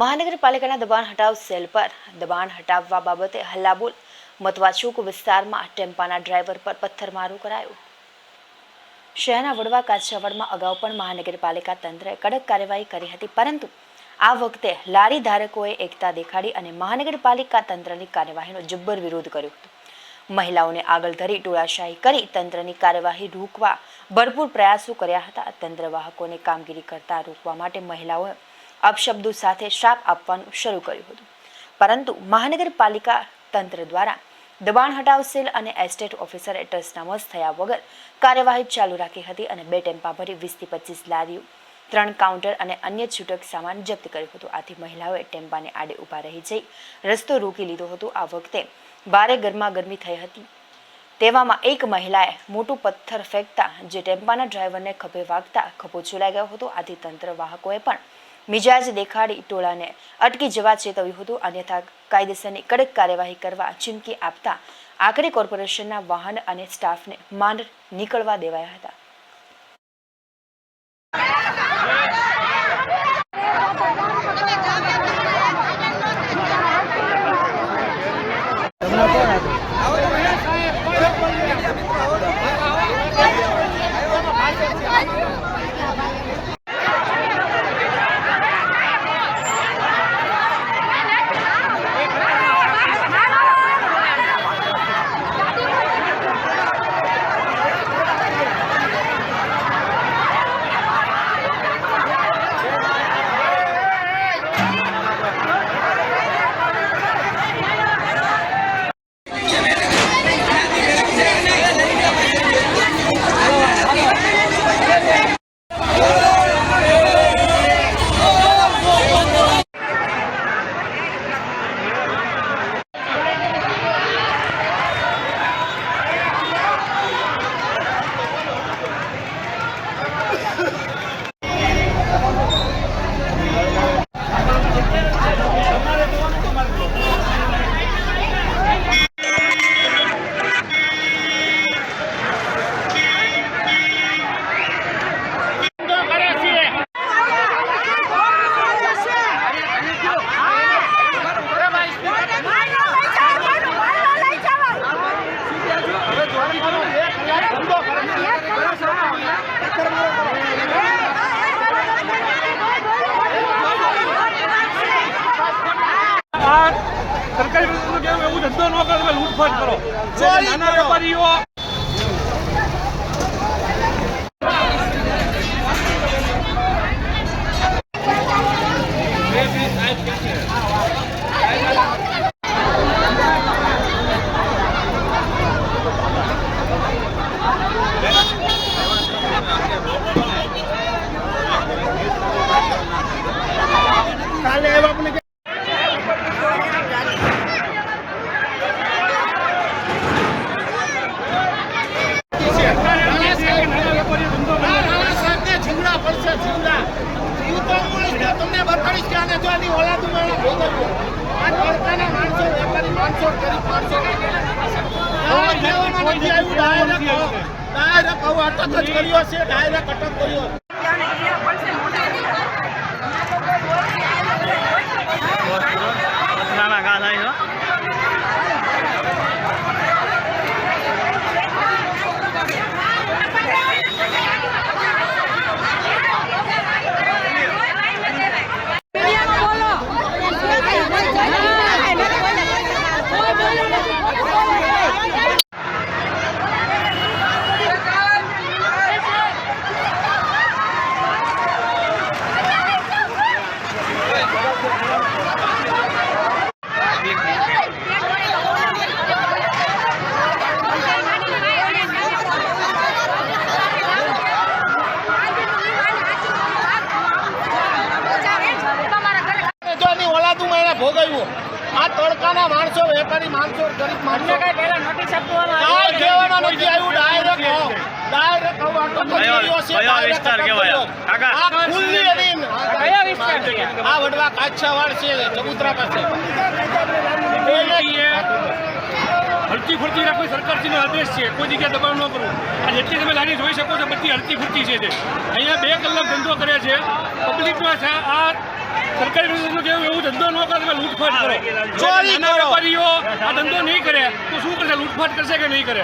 મહાનગરપાલિકાના દબાણ હટાવ સેલ પર. દબાણ હટાવવા બાબતે હલ્લાબોલ મતવાચુક વિસ્તારમાં ટેમ્પાના ડ્રાઈવર પર પથ્થરમારો કરાયો. શહેરના વડવા કાછિયાવાડમાં અગાઉ પણ મહાનગરપાલિકા તંત્રએ કડક કાર્યવાહી કરી હતી, પરંતુ આ વખતે લારી ધારકોએ એકતા દેખાડી અને મહાનગરપાલિકા તંત્રની કાર્યવાહીનો જબ્બર વિરોધ કર્યો હતો. મહિલાઓને આગળ ધરી ટોળાશાહી કરી તંત્રની કાર્યવાહી રોકવા ભરપૂર પ્રયાસો કર્યા હતા. તંત્રવાહકોને કામગીરી કરતા રોકવા માટે મહિલાઓએ અપશબ્દો સાથે શ્રાપ આપવાનું શરૂ કર્યું હતું. પરંતુ મહાનગરપાલિકા તંત્ર દ્વારા દબાણ હટાવ સેલ અને એસ્ટેટ ઓફિસરે ટસનામસ થયા વગર કાર્યવાહી ચાલુ રાખી હતી અને બે ટેમ્પા ભરી વીસથી પચીસ લારીઓ, ત્રણ કાઉન્ટર અને અન્ય છૂટક સામાન જપ્ત કર્યું હતું. આથી મહિલાઓએ ટેમ્પાને આડે ઊભા રહી જઈ રસ્તો રોકી લીધો હતો. આ વખતે ભારે ગરમા ગરમી થઈ હતી. તેવામાં એક મહિલાએ મોટું પથ્થર ફેંકતા જે ટેમ્પાના ડ્રાઈવરને ખભે વાગતા ખભો છોલાઈ ગયો હતો. આથી તંત્ર વાહકોએ પણ મિજાજ દેખાડી ટોળાને અટકી જવા ચેતવ્યું હતું. અન્યથા કાયદેસરની કડક કાર્યવાહી કરવા ચીમકી આપતા આખરે કોર્પોરેશનના વાહન અને સ્ટાફને માંડ નીકળવા દેવાયા હતા. સરકારી એવું ધંધો ન કરો લૂંટફાટ કરો. નાના વેપારીઓ સરકારે એમ કહે છે કે નાના વેપારીઓ ધંધો ન કરે. નાના સાહેબને ઝીંગડા પડશે ઝીંગડા જીવ તો મળીશ તો તમને આને જો આની ઓલાદું આ માણસો વેપારી માણસો ગરીબ માણસો. આ કહેવામાં નથી આવ્યું ડાયરેક્ટ ડાયરેક્ટ આવું. અટક જ કર્યો છે ડાયરેક્ટ અટક કર્યો આ માણસો વેપારી માણસો ગરીબ માણસો. કાંઈ કહેવાનું નથી આવ્યું ડાયરેક્ટ ડાયરેક્ટ આવું આટલો કર્યો છે કયો વિસ્તાર કહેવાય? કર્યો. કાકા. આ ખુલ્લી અડીન. આ વડવા કાછાવાડ છે ચબુતરા પાસે. એ ફરતી રાખવી સરકારશ્રીનો આદેશ છે. કોઈ જગ્યાએ દબાણ ન કરવું. આ જેટલી તમે લારી જોઈ શકો છો બધી હલકી ફરતી છે અહીંયા બે કલાક ધંધો કરે છે. પબ્લિકમાં છે આ સરકારી પ્રતિનિધિનું કેવું એવું ધંધો ન કરે તમે લૂંટફાટ કરો. ચોરી કરો. વેપારીઓ આ ધંધો નહીં કરે તો શું કરશે? લૂંટફાટ કરશે કે નહીં કરે?